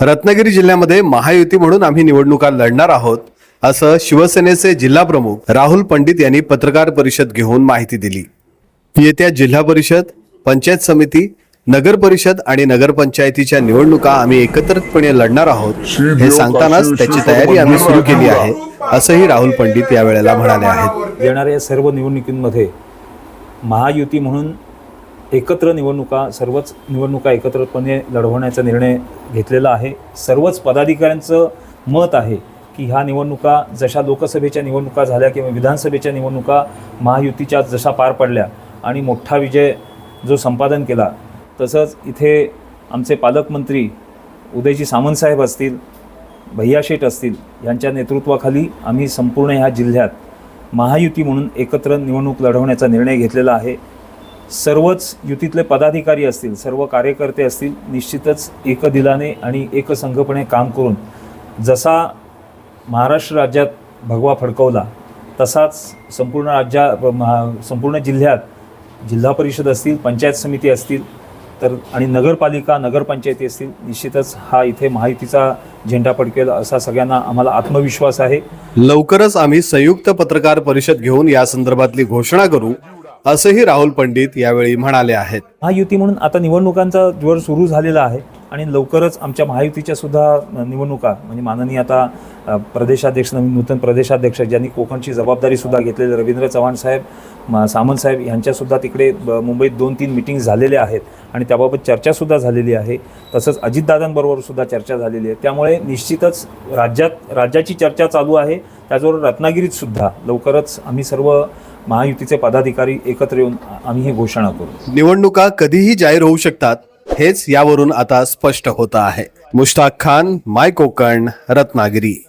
रत्नागिरी जिल्ह्यामध्ये महायुती म्हणून आम्ही निवडणुका लढणार आहोत असं शिवसेनेचे जिल्हा प्रमुख राहुल पंडित यांनी पत्रकार परिषद घेऊन माहिती दिली. येत्या जिल्हा परिषद पंचायत समिती नगर परिषद आणि नगरपंचायतीच्या निवडणुका आम्ही एकत्रितपणे लढणार आहोत हे सांगतानाच त्याची तयारी आम्ही सुरू केली आहे असंही राहुल पंडित यावेळेला म्हणाले आहेत. येणाऱ्या सर्व निवडणुकींमध्ये महायुती म्हणून एकत्र निवडणुका सर्वच निवडणुका एकत्रपणे लढवण्याचा निर्णय घेतलेला आहे. सर्वच पदाधिकाऱ्यांचं मत आहे की ह्या निवडणुका जशा लोकसभेच्या निवडणुका झाल्या किंवा विधानसभेच्या निवडणुका महायुतीच्या जशा पार पडल्या आणि मोठा विजय जो संपादन केला तसंच इथे आमचे पालकमंत्री उदयजी सामंतसाहेब असतील भैया शेठ असतील यांच्या नेतृत्वाखाली आम्ही संपूर्ण ह्या जिल्ह्यात महायुती म्हणून एकत्र निवडणूक लढवण्याचा निर्णय घेतलेला आहे. सर्वच युतीतले पदाधिकारी असतील सर्व कार्यकर्ते असतील निश्चितच एकदिलाने आणि एकसंघपणे काम करून जसा महाराष्ट्र राज्यात भगवा फडकवला तसाच संपूर्ण राज्या महा- संपूर्ण जिल्ह्यात जिल्हा परिषद असतील पंचायत समिती असतील तर आणि नगरपालिका नगरपंचायती असतील निश्चितच हा इथे माहितीचा झेंडा फडकेल असा सगळ्यांना आम्हाला आत्मविश्वास आहे. लवकरच आम्ही संयुक्त पत्रकार परिषद घेऊन या संदर्भातली घोषणा करू. असंही राहुल पंडित यावेळी म्हणाले आहेत. महायुती म्हणून आता निवडणुकांचा जोर सुरू झालेला आहे आणि लवकरच आमच्या महायुतीच्या सुद्धा निवडणुका म्हणजे माननीय आता प्रदेशाध्यक्ष नवीन नूतन प्रदेशाध्यक्ष ज्यांनी कोकणची जबाबदारी सुद्धा घेतलेली रवींद्र चव्हाण साहेब म- सामंत साहेब यांच्यासुद्धा तिकडे मुंबईत दोन तीन मिटिंग झालेल्या आहेत आणि त्याबाबत चर्चासुद्धा झालेली आहे. तसंच अजितदादांबरोबर सुद्धा चर्चा झालेली आहे. त्यामुळे निश्चितच राज्यात राज्याची चर्चा चालू आहे. त्याचबरोबर रत्नागिरीत सुद्धा लवकरच आम्ही सर्व महायुतीचे पदाधिकारी एकत्र येऊन आम्ही ही घोषणा करू. निवडणुका कधीही जाहीर होऊ शकतात हेच यावरून आता स्पष्ट होत आहे. मुश्ताक खान माय कोकण रत्नागिरी.